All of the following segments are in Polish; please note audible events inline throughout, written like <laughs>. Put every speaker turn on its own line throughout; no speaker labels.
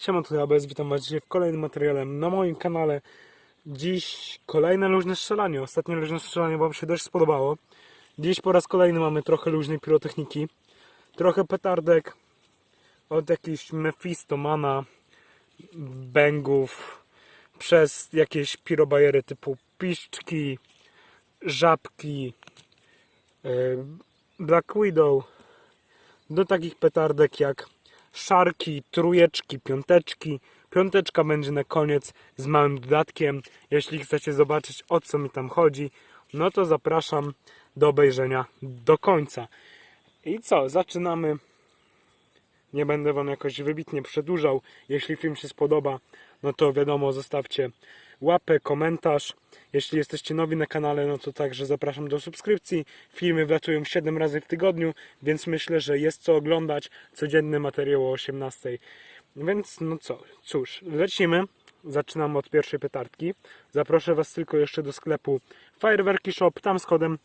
Siema, tu ABS, witam was dzisiaj w kolejnym materiale na moim kanale. Dziś kolejne luźne strzelanie. Ostatnie luźne strzelanie wam się dość spodobało. Dziś po raz kolejny mamy trochę luźnej pirotechniki. Trochę petardek od jakichś Mephistomana, bęgów, przez jakieś pirobajery typu piszczki, żabki, yy, Black Widow, do takich petardek jak szarki, trójeczki, piąteczki. Piąteczka będzie na koniec z małym dodatkiem. Jeśli chcecie zobaczyć o co mi tam chodzi, no to zapraszam do obejrzenia do końca. I co, zaczynamy. Nie będę Wam jakoś wybitnie przedłużał. Jeśli film się spodoba, no to wiadomo, zostawcie łapę, komentarz. Jeśli jesteście nowi na kanale, no to także zapraszam do subskrypcji. Filmy wlatują 7 razy w tygodniu, więc myślę, że jest co oglądać. Codzienny materiał o 18. Więc no co, cóż, lecimy. Zaczynamy od pierwszej petardki. Zaproszę Was tylko jeszcze do sklepu Fireworki Shop. Tam z kodem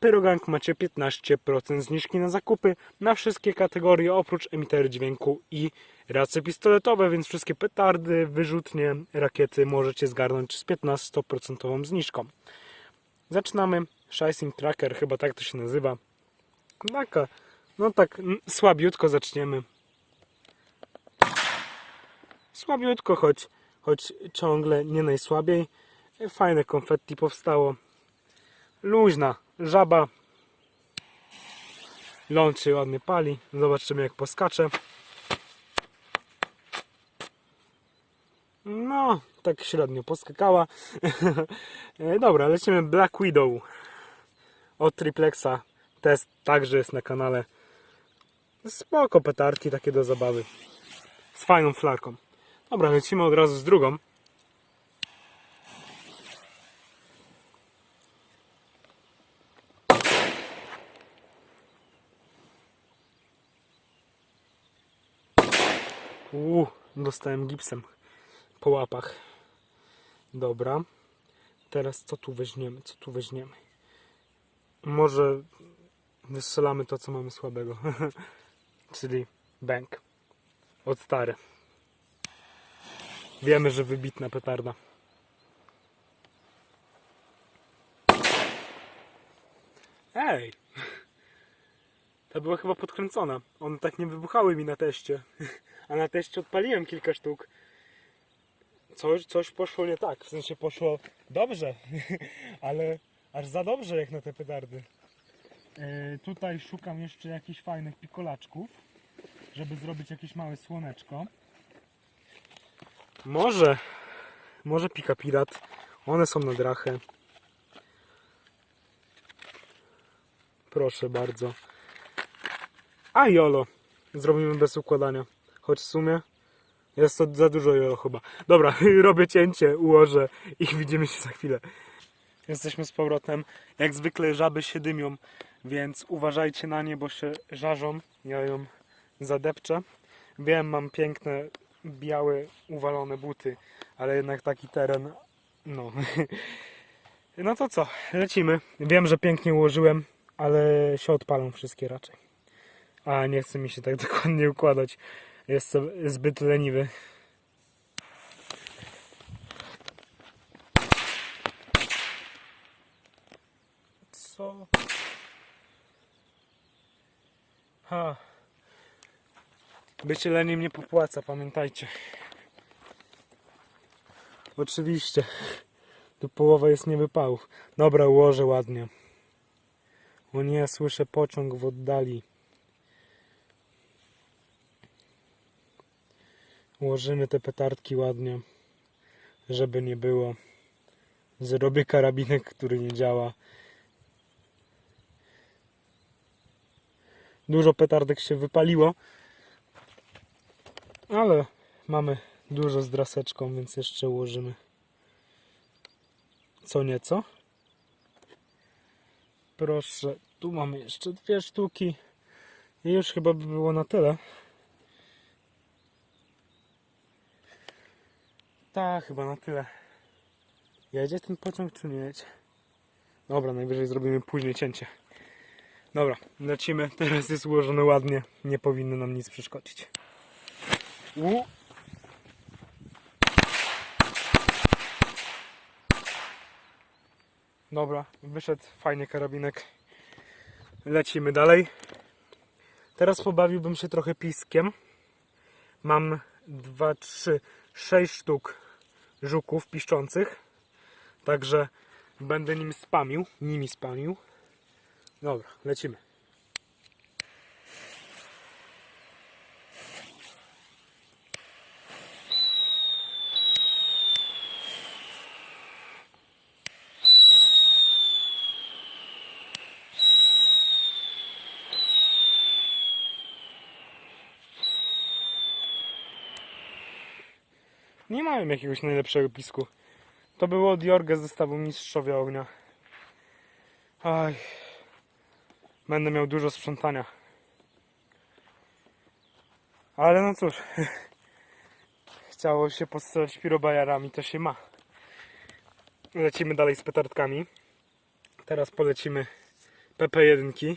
Pyrogang macie 15% zniżki na zakupy na wszystkie kategorie oprócz emitery dźwięku i race pistoletowe, więc wszystkie petardy, wyrzutnie, rakiety możecie zgarnąć z 15% zniżką. Zaczynamy. Shicing Tracker, chyba tak to się nazywa. Taka, no tak słabiutko zaczniemy. Słabiutko, choć, choć ciągle nie najsłabiej. Fajne konfetti powstało luźna żaba. Lączy ładnie pali. Zobaczymy jak poskacze. No, tak średnio poskakała. <laughs> E, Dobra, lecimy Black Widow od Triplexa. Test także jest na kanale. Spoko petarki takie do zabawy. Z fajną flarką. Dobra, lecimy od razu z drugą. Uuu, dostałem gipsem po łapach. Dobra. Teraz co tu weźmiemy? Co tu weźmiemy? Może wystrzelamy to, co mamy słabego. <laughs> Czyli bank. Od stary. Wiemy, że wybitna petarda. Ta była chyba podkręcona. One tak nie wybuchały mi na teście. <laughs> A na teście odpaliłem kilka sztuk. Coś, coś poszło nie tak. W sensie poszło dobrze, <laughs> ale aż za dobrze jak na te petardy. E, tutaj szukam jeszcze jakichś fajnych pikolaczków, żeby zrobić jakieś małe słoneczko. Może, może pika pirat. One są na drachę. Proszę bardzo. A jolo. Zrobimy bez układania. Choć w sumie jest to za dużo jolo chyba. Dobra, <laughs> robię cięcie, ułożę i <laughs> widzimy się za chwilę. Jesteśmy z powrotem. Jak zwykle żaby się dymią, więc uważajcie na nie, bo się żarzą. Ja ją zadepczę. Wiem, mam piękne, białe, uwalone buty, ale jednak taki teren, no. <laughs> No to co, lecimy. Wiem, że pięknie ułożyłem, ale się odpalą wszystkie raczej. A nie chce mi się tak <laughs> dokładnie układać. Jestem zbyt leniwy. Co? Ha. Bycie leniem nie popłaca, pamiętajcie. Oczywiście. Tu połowa jest niewypałów. Dobra, ułożę ładnie. O nie, słyszę pociąg w oddali. Ułożymy te petardki ładnie, żeby nie było. Zrobię karabinek, który nie działa. Dużo petardek się wypaliło, ale mamy dużo z draseczką, więc jeszcze ułożymy co nieco. Proszę, tu mamy jeszcze dwie sztuki i już chyba by było na tyle. Tak, chyba na tyle. Jedzie ten pociąg czy nie jedzie? Dobra, najwyżej zrobimy później cięcie. Dobra, lecimy. Teraz jest ułożone ładnie. Nie powinno nam nic przeszkodzić. U. Dobra, wyszedł fajnie karabinek. Lecimy dalej. Teraz pobawiłbym się trochę piskiem. Mam dwa, trzy. 6 sztuk żuków piszczących. Także będę nim spamił, nimi spamił. Dobra, lecimy. Nie mają jakiegoś najlepszego pisku. To było od Jorga z zestawu Mistrzowie Ognia. Aj. Będę miał dużo sprzątania. Ale no cóż. <laughs> Chciało się postrzelać pirobajarami, to się ma. Lecimy dalej z petardkami. Teraz polecimy PP1.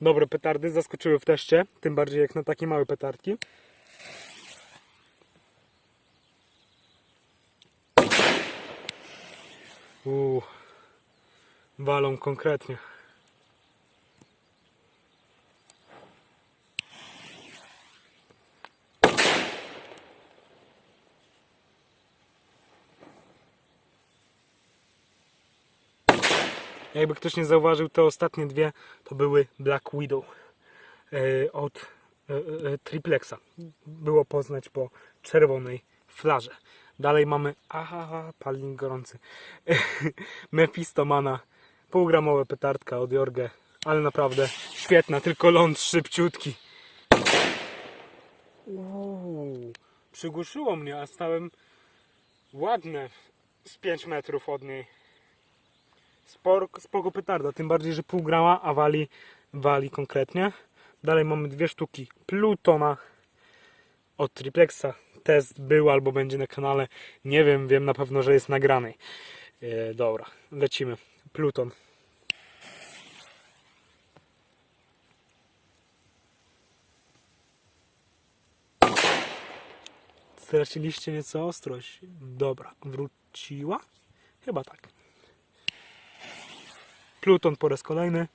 Dobre petardy, zaskoczyły w teście. Tym bardziej jak na takie małe petardki. Uuu, walą konkretnie. Jakby ktoś nie zauważył, te ostatnie dwie to były Black Widow e, od e, e, Triplexa. Było poznać po czerwonej flarze. Dalej mamy, aha, palnik gorący. <laughs> Mephistomana, półgramowe petardka od Jorge, ale naprawdę świetna, tylko ląd szybciutki. Uuu, przygłuszyło mnie, a stałem ładne z 5 metrów od niej. Sporo, spoko petarda, tym bardziej, że pół grama, a wali, wali konkretnie. Dalej mamy dwie sztuki Plutona od Triplexa. Test był albo będzie na kanale. Nie wiem, wiem na pewno, że jest nagrany. E, dobra, lecimy. Pluton. Straciliście nieco ostrość. Dobra, wróciła? Chyba tak. Pluton po raz kolejny.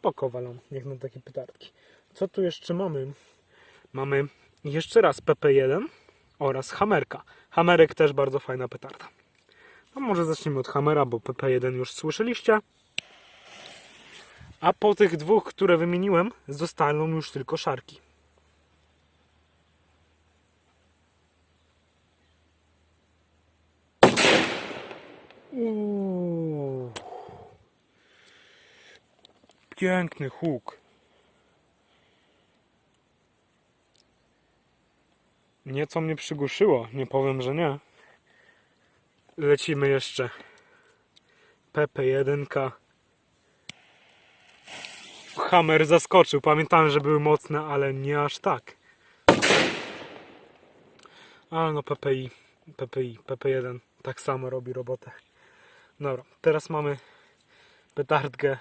Spoko walą, jak na takie pytardki. Co tu jeszcze mamy? Mamy jeszcze raz PP1 oraz Hamerka. Hamerek też bardzo fajna petarda. No może zacznijmy od Hamera, bo PP1 już słyszeliście. A po tych dwóch, które wymieniłem, zostaną już tylko szarki. Uuu. Piękny huk. Nieco mnie przygłuszyło, nie powiem, że nie. Lecimy jeszcze. PP1. Hammer zaskoczył. Pamiętałem, że były mocne, ale nie aż tak. Ale no PPI, PPI, PP1 tak samo robi robotę. Dobra, teraz mamy petardkę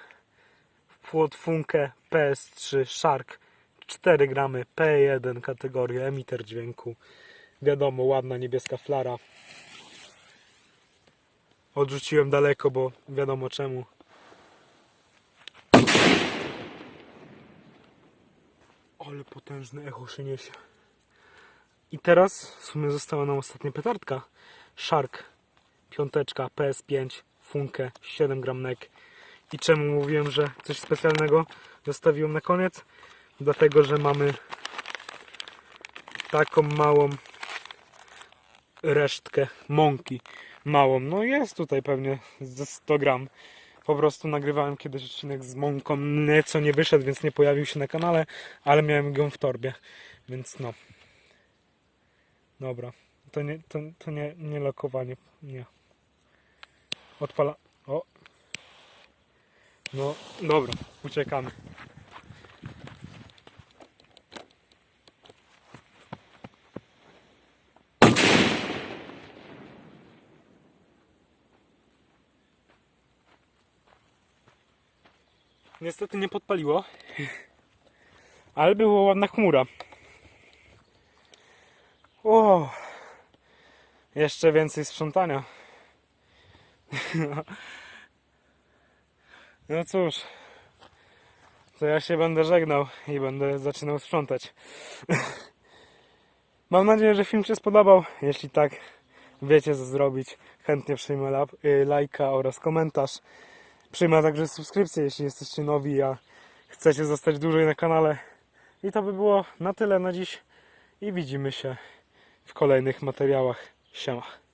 Fłot Funke PS3 Shark 4 gramy P1 kategoria emiter dźwięku. Wiadomo, ładna niebieska flara. Odrzuciłem daleko, bo wiadomo czemu. Ale potężne echo się niesie. I teraz w sumie została nam ostatnia petardka. Shark, piąteczka, PS5, Funke, 7 gram. I czemu mówiłem, że coś specjalnego zostawiłem na koniec? Dlatego, że mamy taką małą resztkę mąki. Małą. No jest tutaj pewnie ze 100 gram. Po prostu nagrywałem kiedyś odcinek z mąką, nieco nie wyszedł, więc nie pojawił się na kanale, ale miałem go w torbie, więc no. Dobra, to nie, to, to nie, nie lokowanie, nie. Odpala, o. No, dobra, uciekamy. Niestety nie podpaliło, ale była ładna chmura. O, jeszcze więcej sprzątania. <laughs> No cóż, to ja się będę żegnał i będę zaczynał sprzątać. <laughs> Mam nadzieję, że film się spodobał. Jeśli tak, wiecie co zrobić. Chętnie przyjmę y, lajka oraz komentarz. Przyjmę także subskrypcję, jeśli jesteście nowi, a chcecie zostać dłużej na kanale. I to by było na tyle na dziś. I widzimy się w kolejnych materiałach. Siema.